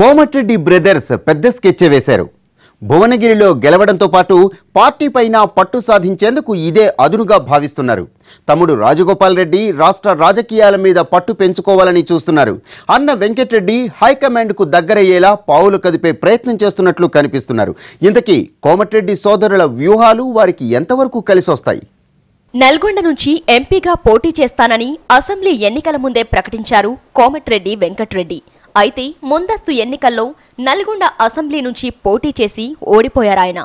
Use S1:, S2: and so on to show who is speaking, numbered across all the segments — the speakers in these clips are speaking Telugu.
S1: కోమటిరెడ్డి బ్రదర్స్ పెద్ద స్కెచ్ వేశారు. భువనగిరిలో గెలవడంతో పాటు పార్టీ పైన పట్టు సాధించేందుకు ఇదే అదునుగా భావిస్తున్నారు. తమ్ముడు రాజగోపాల్ రెడ్డి రాష్ట్ర రాజకీయాల మీద పట్టు పెంచుకోవాలని చూస్తున్నారు. అన్న వెంకటరెడ్డి హైకమాండ్కు దగ్గరయ్యేలా పావులు కదిపే ప్రయత్నం చేస్తున్నట్లు కనిపిస్తున్నారు. ఇంతకీ కోమటిరెడ్డి సోదరుల వ్యూహాలు వారికి ఎంతవరకు కలిసొస్తాయి?
S2: నల్గొండ నుంచి ఎంపీగా పోటీ చేస్తానని అసెంబ్లీ ఎన్నికల ముందే ప్రకటించారు కోమటిరెడ్డి వెంకట్రెడ్డి. అయితే ముందస్తు ఎన్నికల్లో నల్గొండ అసెంబ్లీ నుంచి పోటీ చేసి ఓడిపోయారాయన.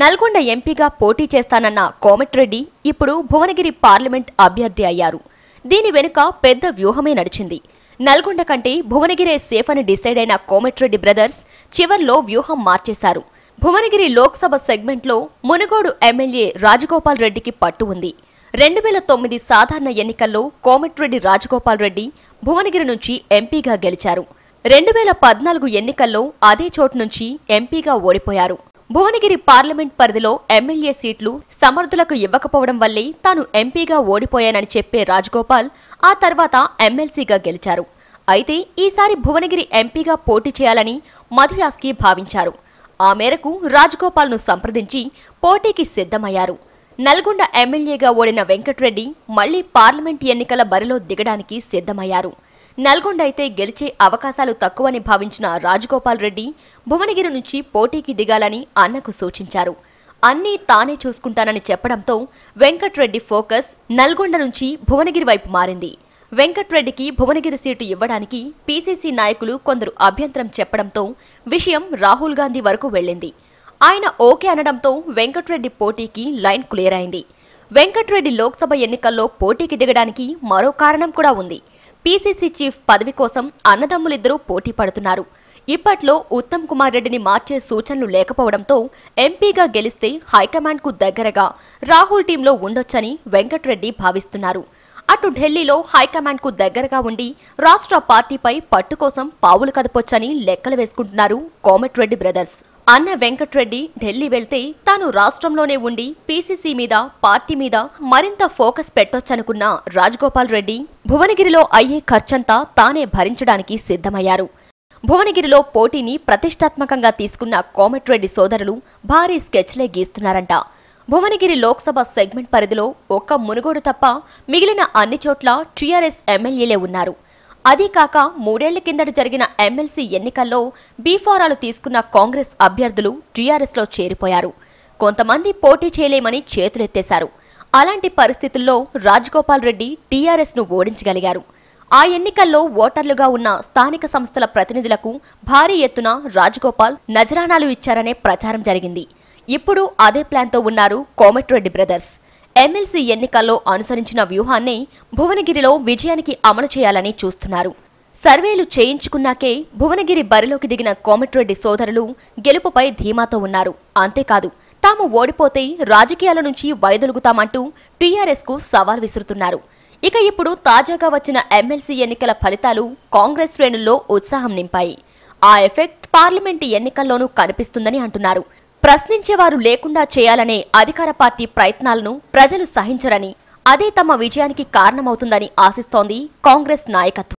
S2: నల్గొండ ఎంపీగా పోటీ చేస్తానన్న కోమటిరెడ్డి ఇప్పుడు భువనగిరి పార్లమెంట్ అభ్యర్థి అయ్యారు. దీని వెనుక పెద్ద వ్యూహమే నడిచింది. నల్గొండ కంటే భువనగిరే సేఫ్ అని డిసైడ్ అయిన కోమటిరెడ్డి బ్రదర్స్ చివర్లో వ్యూహం మార్చేశారు. భువనగిరి లోక్సభ సెగ్మెంట్లో మునుగోడు ఎమ్మెల్యే రాజగోపాల్ రెడ్డికి పట్టు ఉంది. రెండు వేల తొమ్మిది సాధారణ ఎన్నికల్లో కోమటిరెడ్డి రాజగోపాల్ రెడ్డి భువనగిరి నుంచి ఎంపీగా గెలిచారు. రెండు వేల పద్నాలుగు ఎన్నికల్లో అదే చోటు నుంచి ఎంపీగా ఓడిపోయారు. భువనగిరి పార్లమెంట్ పరిధిలో ఎమ్మెల్యే సీట్లు సమర్థులకు ఇవ్వకపోవడం వల్లే తాను ఎంపీగా ఓడిపోయానని చెప్పే రాజగోపాల్ ఆ తర్వాత ఎమ్మెల్సీగా గెలిచారు. అయితే ఈసారి భువనగిరి ఎంపీగా పోటీ చేయాలని మధుయాస్కి భావించారు. ఆ మేరకు రాజగోపాల్ను సంప్రదించి పోటీకి సిద్ధమయ్యారు. నల్గొండ ఎమ్మెల్యేగా ఓడిన వెంకట్రెడ్డి మళ్ళీ పార్లమెంట్ ఎన్నికల బరిలో దిగడానికి సిద్ధమయ్యారు. నల్గొండ అయితే గెలిచే అవకాశాలు తక్కువని భావించిన రాజగోపాల్ రెడ్డి భువనగిరి నుంచి పోటీకి దిగాలని అన్నకు సూచించారు. అన్నీ తానే చూసుకుంటానని చెప్పడంతో వెంకట్రెడ్డి ఫోకస్ నల్గొండ నుంచి భువనగిరి వైపు మారింది. వెంకట్రెడ్డికి భువనగిరి సీటు ఇవ్వడానికి పీసీసీ నాయకులు కొందరు అభ్యంతరం చెప్పడంతో విషయం రాహుల్ గాంధీ వరకు వెళ్ళింది. ఆయన ఓకే అనడంతో వెంకట్రెడ్డి పోటీకి లైన్ క్లియర్ అయింది. వెంకట్రెడ్డి లోక్సభ ఎన్నికల్లో పోటీకి దిగడానికి మరో కారణం కూడా ఉంది. పీసీసీ చీఫ్ పదవి కోసం అన్నదమ్ములిద్దరూ పోటీ పడుతున్నారు. ఇప్పట్లో ఉత్తమ్ కుమార్ రెడ్డిని మార్చే సూచనలు లేకపోవడంతో ఎంపీగా గెలిస్తే హైకమాండ్కు దగ్గరగా రాహుల్ టీంలో ఉండొచ్చని వెంకట్రెడ్డి భావిస్తున్నారు. అటు ఢిల్లీలో హైకమాండ్కు దగ్గరగా ఉండి రాష్ట్ర పార్టీపై పట్టు కోసం పావులు కదపొచ్చని లెక్కలు వేసుకుంటున్నారు కోమటిరెడ్డి బ్రదర్స్. అన్న వెంకట్రెడ్డి ఢిల్లీ వెళ్తే తాను రాష్ట్రంలోనే ఉండి పీసీసీ మీద పార్టీ మీద మరింత ఫోకస్ పెట్టొచ్చనుకున్న రాజగోపాల్ రెడ్డి భువనగిరిలో అయ్యే ఖర్చంతా తానే భరించడానికి సిద్ధమయ్యారు. భువనగిరిలో పోటీని ప్రతిష్టాత్మకంగా తీసుకున్న కోమటిరెడ్డి సోదరులు భారీ స్కెచ్లే గీస్తున్నారంట. భువనగిరి లోక్సభ సెగ్మెంట్ పరిధిలో ఒక్క మునుగోడు తప్ప మిగిలిన అన్ని చోట్ల టీఆర్ఎస్ ఎమ్మెల్యేలే ఉన్నారు. అదీకాక మూడేళ్ళ కిందట జరిగిన ఎమ్మెల్సీ ఎన్నికల్లో బీఫారాలు తీసుకున్న కాంగ్రెస్ అభ్యర్థులు టీఆర్ఎస్లో చేరిపోయారు. కొంతమంది పోటీ చేయలేమని చేతులెత్తేశారు. అలాంటి పరిస్థితుల్లో రాజగోపాల్ రెడ్డి టీఆర్ఎస్ను ఓడించగలిగారు. ఆ ఎన్నికల్లో ఓటర్లుగా ఉన్న స్థానిక సంస్థల ప్రతినిధులకు భారీ ఎత్తున రాజగోపాల్ నజరానాలు ఇచ్చారనే ప్రచారం జరిగింది. ఇప్పుడు అదే ప్లాన్తో ఉన్నారు కోమటిరెడ్డి బ్రదర్స్. ఎమ్మెల్సీ ఎన్నికల్లో అనుసరించిన వ్యూహాన్ని భువనగిరిలో విజయానికి అమలు చేయాలని చూస్తున్నారు. సర్వేలు చేయించుకున్నాకే భువనగిరి బరిలోకి దిగిన కోమటిరెడ్డి సోదరులు గెలుపుపై ధీమాతో ఉన్నారు. అంతేకాదు తాము ఓడిపోతే రాజకీయాల నుంచి వైదొలుగుతామంటూ టీఆర్ఎస్కు సవాల్ విసురుతున్నారు. ఇక ఇప్పుడు తాజాగా వచ్చిన ఎమ్మెల్సీ ఎన్నికల ఫలితాలు కాంగ్రెస్ శ్రేణుల్లో ఉత్సాహం నింపాయి. ఆ ఎఫెక్ట్ పార్లమెంటు ఎన్నికల్లోనూ కనిపిస్తుందని అంటున్నారు. ప్రశ్నించేవారు లేకుండా చేయాలనే అధికార పార్టీ ప్రయత్నాలను ప్రజలు సహించరని అదే తమ విజయానికి కారణమవుతుందని ఆశిస్తోంది కాంగ్రెస్ నాయకత్వం.